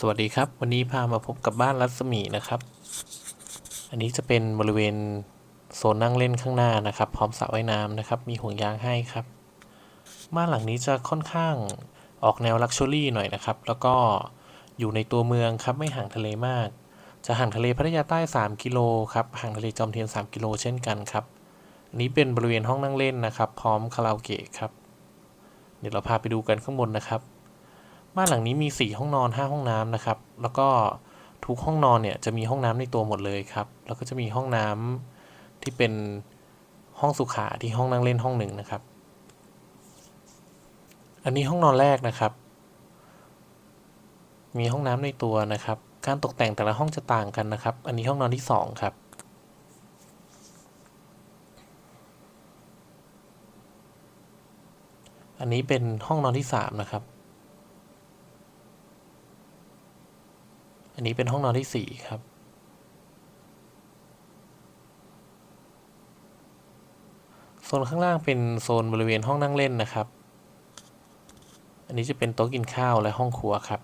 สวัสดีครับ วันนี้พามาพบกับบ้านรัศมีนะครับ อันนี้จะเป็นบริเวณโซนนั่งเล่นข้างหน้านะครับ พร้อมสระว่ายน้ำนะครับ มีห่วงยางให้ครับ บ้านหลังนี้จะค่อนข้างออกแนวลักชัวรี่หน่อยนะครับ แล้วก็อยู่ในตัวเมืองครับไม่ห่างทะเลมาก จะห่างทะเลพัทยาใต้ 3 กิโลครับห่างทะเลจอมเทียน 3 กิโลเช่นกันครับอันนี้เป็นบริเวณห้องนั่งเล่นนะครับ พร้อมคาราโอเกะครับ เดี๋ยวเราพาไปดูกันข้างบนนะครับ บ้านหลังนี้มี 4 ห้องนอน 5 ห้องน้ำนะครับ แล้วก็ทุกห้องนอนเนี่ยจะมีห้องน้ำในตัวหมดเลยครับ แล้วก็จะมีห้องน้ำที่เป็นห้องสุขาที่ห้องนั่งเล่นห้องหนึ่งนะครับ อันนี้ห้องนอนแรกนะครับ มีห้องน้ำในตัวนะครับ การตกแต่งแต่ละห้องจะต่างกันนะครับ อันนี้ห้องนอนที่สองครับอันนี้เป็นห้องนอนที่สามนะครับ อันนี้เป็นห้องนอนที่สี่ครับ โซนข้างล่างเป็นโซนบริเวณห้องนั่งเล่นนะครับ อันนี้จะเป็นโต๊ะกินข้าวและห้องครัวครับ